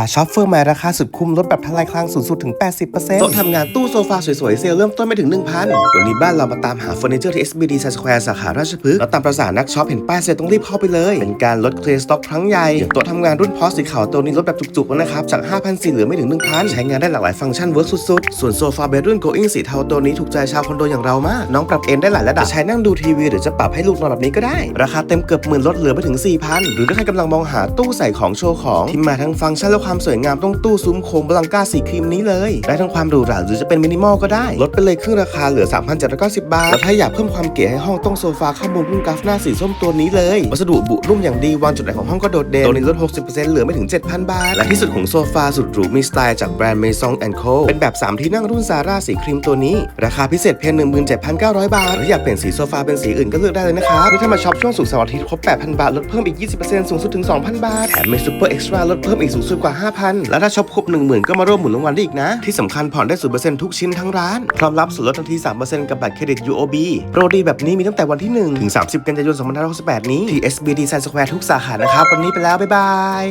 าช็อปเฟอร์ใหม่ราคาสุดคุ้มลดแบบทลายคลังสูงสุดถึง 80%โต๊ะทำงานตู้โซฟาสวยๆ เซลล์เริ่มต้นไม่ถึง 1,000 วันนี้บ้านเรามาตามหาเฟอร์นิเจอร์ที่ SBD Square Square สาขาราชพฤกษ์แล้วตามประสานักช็อปเห็นป้ายเซลต้องรีบเข้าไปเลย เป็นการลดเคลียร์สต็อกครั้งใหญ่อย่างโต๊ะทำงานรุ่นพอสสีขาวตัวนี้ลดแบบจุกๆแล้วนะครับจาก 5,000สีเหลือไม่ถึง 1,000 ใช้งานได้หลากหลายฟังก์ชันเวิร์กสุดๆ ส่วนโซฟาเบดรุ่น Going สีเทาตัวนี้ถูกใจชาวคอนโดอย่างเรามากน้องปรับเอนได้หลายระดับจะใช้นั่งดูทีวีหรือจะปรับให้ลูกนอนแบบนี้ก็ได้ ราคาเต็มเกือบหมื่นลดเหลือไม่ถึง4,000หรือถ้าใครกำลังมองหาตู้ใส่ของโชว์ของที่มาทั้งฟังก์ชันและความสวยงามต้องตู้ซุ้มโค้งบลังกาสีครีมนี้เลยได้ทั้งความหรูหราหรือจะเป็นมินิมอลก็ได้ ลดไปเลยครึ่งราคาเหลือ 3,790 บาท แล้วถ้าอยากเพิ่มความเก๋ให้ห้องต้องโซฟาข้างบนรุ่นกราฟหน้าสีส้มตัวนี้เลย วัสดุบุนุ่มอย่างดีวางจุดไหนของห้องก็โดดเด่นตัวนี้ลด 60%เหลือไม่ถึง 7,000 บาท และที่สุดของโซฟาสุดหรูมีสไตล์จากแบรนด์ Maison Co เป็นแบบ 3 ที่นั่งรุ่นซาร่าสีครีมตัวนี้ ราคาพิเศษเพียง 17,900 บาทหรืออยากเปลี่ยนสีโซฟาเป็นสีอื่นก็เลือกได้เลยนะครับหรือถ้ามาช็อปช่วงสุกร์เสาร์อาทิตย์ครบ 8,000 บาทลดเพิ่มอีก 20%สูงสุดถึง 2,000 บาทแถมมีซูเปอร์เอ็กซ์ตร้าลดเพิ่มอีกสูงสุดกว่า5,000 และถ้าช็อปครบ 10,000 ก็มาร่วมหมุนรางวัลได้อีกนะ ที่สำคัญผ่อนได้ 0%ทุกชิ้นทั้งร้าน พร้อมรับส่วนลดทันที 3%กับบัตรเครดิต UOB โปรดีแบบนี้มีตั้งแต่วันที่ 1 ถึง 30 กันยายน 2568 นี้ที่ SBD Square ทุกสาขานะครับ วันนี้ไปแล้ว บ๊ายบาย